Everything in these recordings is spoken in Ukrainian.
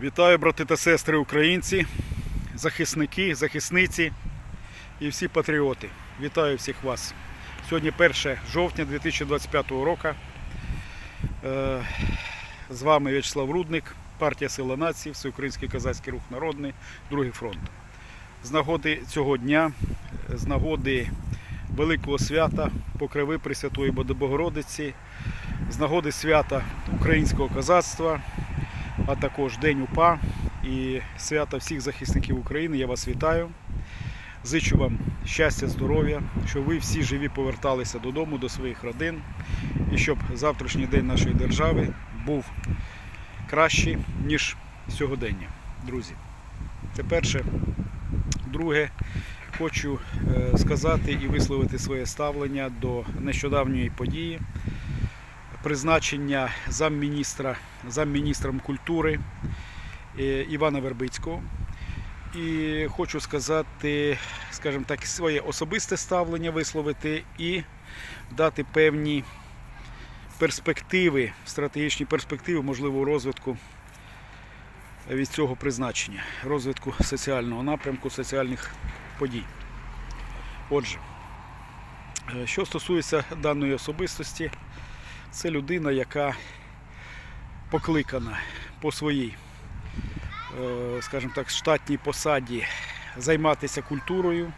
Вітаю, брати та сестри українці, захисники, захисниці і всі патріоти. Вітаю всіх вас. Сьогодні 1 жовтня 2025 року. Е, З вами В'ячеслав Рудник, партія Сила Нації, Всеукраїнський козацький рух народний, Другий фронт. З нагоди цього дня, з нагоди Великого свята Покрови Пресвятої Богородиці, з нагоди свята українського козацтва, а також День УПА і свята всіх захисників України. Я вас вітаю. Зичу вам щастя, здоров'я, щоб ви всі живі поверталися додому, до своїх родин, і щоб завтрашній день нашої держави був кращий, ніж сьогодення. Друзі, це перше. Друге, хочу е, сказати і висловити своє ставлення до нещодавньої події призначення замміністра, замміністром культури е, Івана Вербицького. І хочу сказати, скажімо так, своє особисте ставлення висловити і дати певні перспективи, стратегічні перспективи, можливо, розвитку від цього призначення, розвитку соціального напрямку, соціальних подій. Отже, е, що стосується даної особистості, це людина, яка покликана по своїй, е, скажімо так, штатній посаді займатися культурою,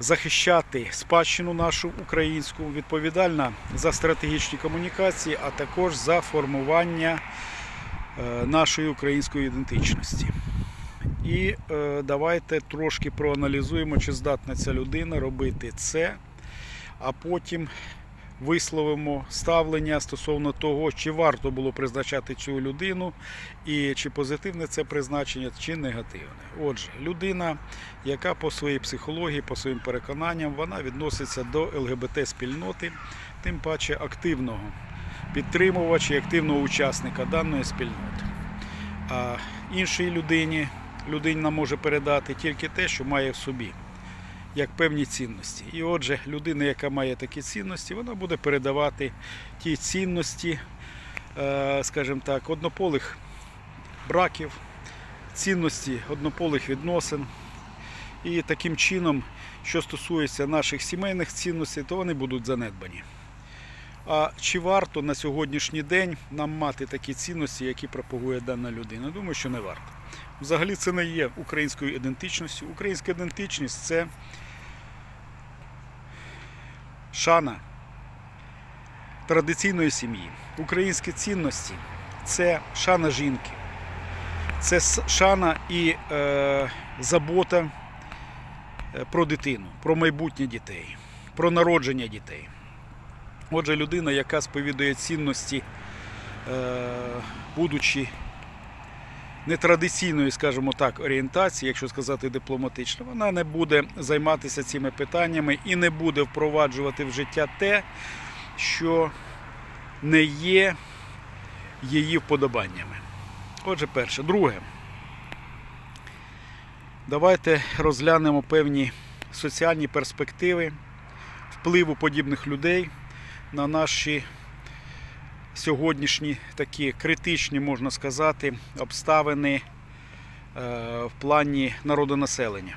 захищати спадщину нашу українську, відповідальна за стратегічні комунікації, а також за формування е, нашої української ідентичності. І е, давайте трошки проаналізуємо, чи здатна ця людина робити це, а потім висловимо ставлення стосовно того, чи варто було призначати цю людину, і чи позитивне це призначення, чи негативне. Отже, людина, яка по своїй психології, по своїм переконанням, вона відноситься до ЛГБТ-спільноти, тим паче активного підтримувача і активного учасника даної спільноти. А іншій людині людина може передати тільки те, що має в собі як певні цінності. І отже, людина, яка має такі цінності, вона буде передавати ті цінності, е, скажімо так, однополих браків, цінності однополих відносин. І таким чином, що стосується наших сімейних цінностей, то вони будуть занедбані. А чи варто на сьогоднішній день нам мати такі цінності, які пропагує дана людина? Думаю, що не варто. Взагалі це не є українською ідентичністю. Українська ідентичність це шана традиційної сім'ї. Українські цінності це шана жінки, це шана і е, забота е, про дитину, про майбутнє дітей, про народження дітей. Отже, людина, яка сповідує цінності, е, будучи нетрадиційної, скажімо так, орієнтації, якщо сказати дипломатично, вона не буде займатися цими питаннями і не буде впроваджувати в життя те, що не є її вподобаннями. Отже, перше. Друге, давайте розглянемо певні соціальні перспективи впливу подібних людей на наші сьогоднішні такі критичні, можна сказати, обставини е, в плані народонаселення.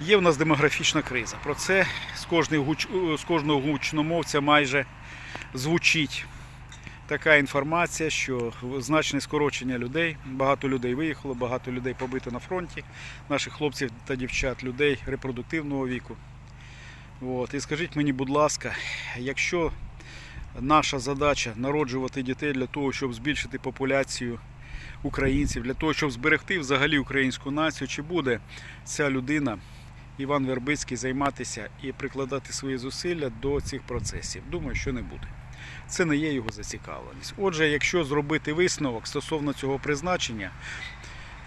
Є в нас демографічна криза. Про це з гуч... з кожного гучномовця майже звучить така інформація, що значне скорочення людей, багато людей виїхало, багато людей побито на фронті, наших хлопців та дівчат, людей репродуктивного віку. От. І скажіть мені, будь ласка, якщо наша задача народжувати дітей для того, щоб збільшити популяцію українців, для того, щоб зберегти взагалі українську націю, чи буде ця людина, Іван Вербицький, займатися і прикладати свої зусилля до цих процесів? Думаю, що не буде. Це не є його зацікавленість. Отже, якщо зробити висновок стосовно цього призначення,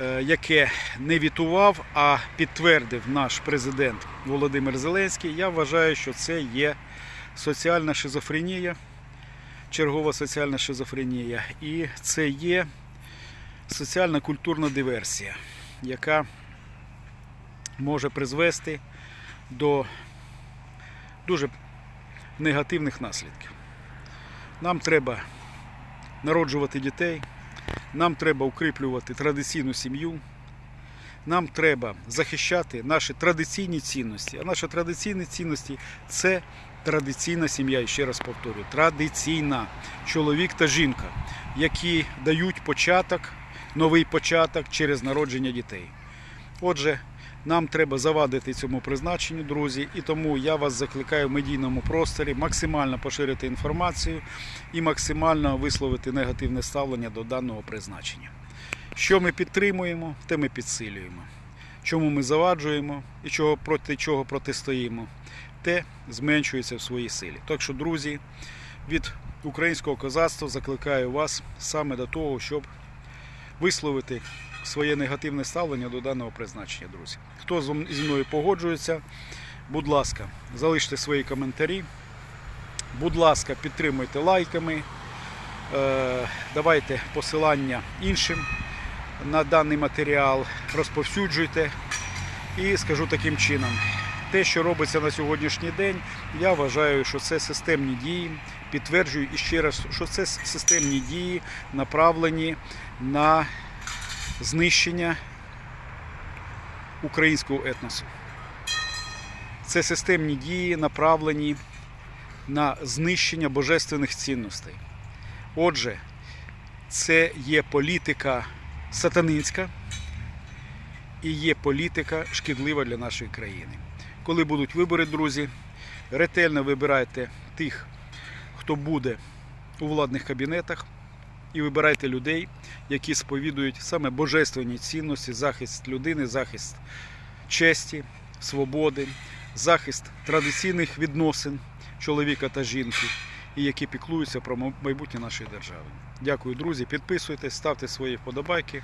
е, яке не вітував, а підтвердив наш президент Володимир Зеленський, я вважаю, що це є соціальна шизофренія, чергова соціальна шизофренія, і це є соціальна культурна диверсія, яка може призвести до дуже негативних наслідків. Нам треба народжувати дітей, Нам треба укріплювати традиційну сім'ю. Нам треба захищати наші традиційні цінності. А наші традиційні цінності це традиційна сім'я. І ще раз повторюю, традиційна чоловік та жінка, які дають початок, новий початок через народження дітей. Отже, нам треба завадити цьому призначенню, друзі, і тому я вас закликаю в медійному просторі максимально поширити інформацію і максимально висловити негативне ставлення до даного призначення. Що ми підтримуємо, те ми підсилюємо. Чому ми заваджуємо і чого проти чого протистоїмо, те зменшується в своїй силі. Так що, друзі, від українського козацтва закликаю вас саме до того, щоб висловити своє негативне ставлення до даного призначення, друзі. Хто зі мною погоджується, будь ласка, залиште свої коментарі. Будь ласка, підтримуйте лайками. Е, Давайте посилання іншим на даний матеріал, розповсюджуйте. І скажу таким чином, те, що робиться на сьогоднішній день, я вважаю, що це системні дії. Підтверджую і ще раз, що це системні дії направлені на знищення українського етносу. Це системні дії, направлені на знищення божественних цінностей. Отже, це є політика сатанинська і є політика шкідлива для нашої країни. Коли будуть вибори, друзі, ретельно вибирайте тих, хто буде у владних кабінетах, і вибирайте людей, які сповідують саме божественні цінності, захист людини, захист честі, свободи, захист традиційних відносин чоловіка та жінки, і які піклуються про майбутнє нашої держави. Дякую, друзі. Підписуйтесь, ставте свої вподобайки